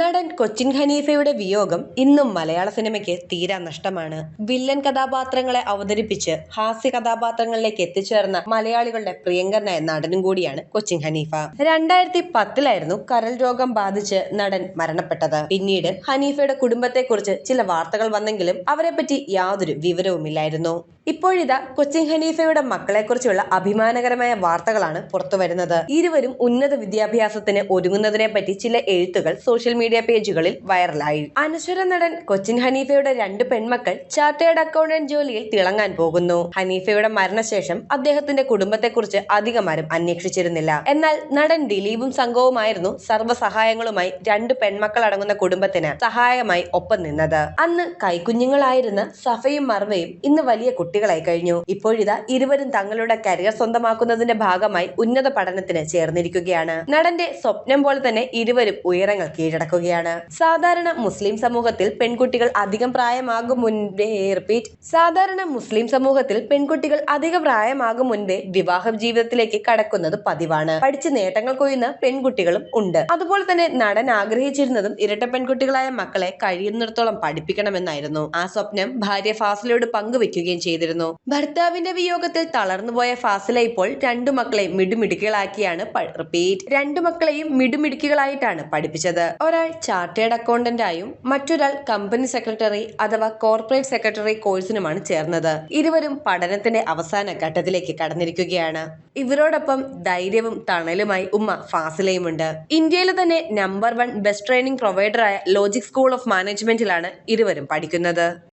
നടൻ കൊച്ചിൻ ഖനീഫയുടെ വിയോഗം ഇന്നും മലയാള സിനിമയ്ക്ക് തീരാ നഷ്ടമാണ്. വില്ലൻ കഥാപാത്രങ്ങളെ അവതരിപ്പിച്ച് ഹാസ്യ കഥാപാത്രങ്ങളിലേക്ക് എത്തിച്ചേർന്ന മലയാളികളുടെ പ്രിയങ്കരനായ നടനും കൂടിയാണ് കൊച്ചിൻ ഹനീഫ രണ്ടായിരത്തി പത്തിലായിരുന്നു കരൽ രോഗം ബാധിച്ച് നടൻ മരണപ്പെട്ടത്. പിന്നീട് ഹനീഫയുടെ കുടുംബത്തെക്കുറിച്ച് ചില വാർത്തകൾ വന്നെങ്കിലും അവരെപ്പറ്റി യാതൊരു വിവരവുമില്ലായിരുന്നു. ഇപ്പോഴിതാ കൊച്ചിൻ ഹനീഫയുടെ മക്കളെക്കുറിച്ചുള്ള അഭിമാനകരമായ വാർത്തകളാണ് പുറത്തുവരുന്നത് ഇരുവരും ഉന്നത വിദ്യാഭ്യാസത്തിന് ഒരുങ്ങുന്നതിനെ പറ്റി ചില എഴുത്തുകൾ സോഷ്യൽ മീഡിയ പേജുകളിൽ വൈറലായി. അനശ്വര നടൻ കൊച്ചിൻ ഹനീഫയുടെ രണ്ട് പെൺമക്കൾ ചാർട്ടേഡ് അക്കൗണ്ടന്റ് ജോലിയിൽ തിളങ്ങാൻ പോകുന്നു. ഹനീഫയുടെ മരണശേഷം അദ്ദേഹത്തിന്റെ കുടുംബത്തെക്കുറിച്ച് അധികമാരും അന്വേഷിച്ചിരുന്നില്ല. എന്നാൽ നടൻ ദിലീപും സംഘവുമായിരുന്നു സർവസഹായങ്ങളുമായി രണ്ട് പെൺമക്കൾ അടങ്ങുന്ന കുടുംബത്തിന് സഹായമായി ഒപ്പം നിന്നത്. അന്ന് കൈക്കുഞ്ഞുങ്ങളായിരുന്ന സഫയും മർവയും ഇന്ന് വലിയ കുട്ടികളായി കഴിഞ്ഞു. ഇപ്പോഴിതാ ഇരുവരും തങ്ങളുടെ കരിയർ സ്വന്തമാക്കുന്നതിന്റെ ഭാഗമായി ഉന്നത പഠനത്തിന് ചേർന്നിരിക്കുകയാണ്. നടന്റെ സ്വപ്നം പോലെ തന്നെ ഇരുവരും ഉയരങ്ങൾ കീഴടക്കുകയാണ്. സാധാരണ മുസ്ലിം സമൂഹത്തിൽ പെൺകുട്ടികൾ അധികം പ്രായമാകും മുൻപേ റിപ്പീറ്റ്. സാധാരണ മുസ്ലിം സമൂഹത്തിൽ പെൺകുട്ടികൾ അധിക പ്രായമാകും മുൻപേ വിവാഹ ജീവിതത്തിലേക്ക് കടക്കുന്നത് പതിവാണ്. പഠിച്ച് നേട്ടങ്ങൾ കൊയ്യുന്ന പെൺകുട്ടികളും ഉണ്ട്. അതുപോലെ തന്നെ നടൻ ആഗ്രഹിച്ചിരുന്നതും ഇരട്ട പെൺകുട്ടികളായ മക്കളെ കഴിയുന്നിടത്തോളം പഠിപ്പിക്കണമെന്നായിരുന്നു. ആ സ്വപ്നം ഭാര്യ ഫാസിലയോട് പങ്കുവെക്കുകയും ചെയ്തിരുന്നു. ഭർത്താവിന്റെ വിയോഗത്തിൽ തളർന്നുപോയ ഫാസില ഇപ്പോൾ രണ്ടു മക്കളെ മിടുമിടുക്കുകളാക്കിയാണ് റിപ്പീറ്റ് രണ്ടു മക്കളെയും മിടുമിടുക്കുകളായിട്ടാണ് പഠിപ്പിച്ചത്. ഒരാൾ ചാർട്ടേഡ് അക്കൗണ്ടന്റ് ആയും മറ്റൊരാൾ കമ്പനി സെക്രട്ടറി അഥവാ കോർപ്പറേറ്റ് സെക്രട്ടറി കോഴ്സിനുമാണ് ചേർന്നത്. ഇരുവരും പഠനത്തിന്റെ അവസാന ഘട്ടത്തിലേക്ക് കടന്നിരിക്കുകയാണ്. ഇവരോടൊപ്പം ധൈര്യവും തണലുമായി ഉമ്മ ഫാസിലയുമുണ്ട്. ഇന്ത്യയിലെ തന്നെ നമ്പർ വൺ ബെസ്റ്റ് ട്രെയിനിങ് പ്രൊവൈഡറായ ലോജിക് സ്കൂൾ ഓഫ് മാനേജ്മെന്റിലാണ് ഇരുവരും പഠിക്കുന്നത്.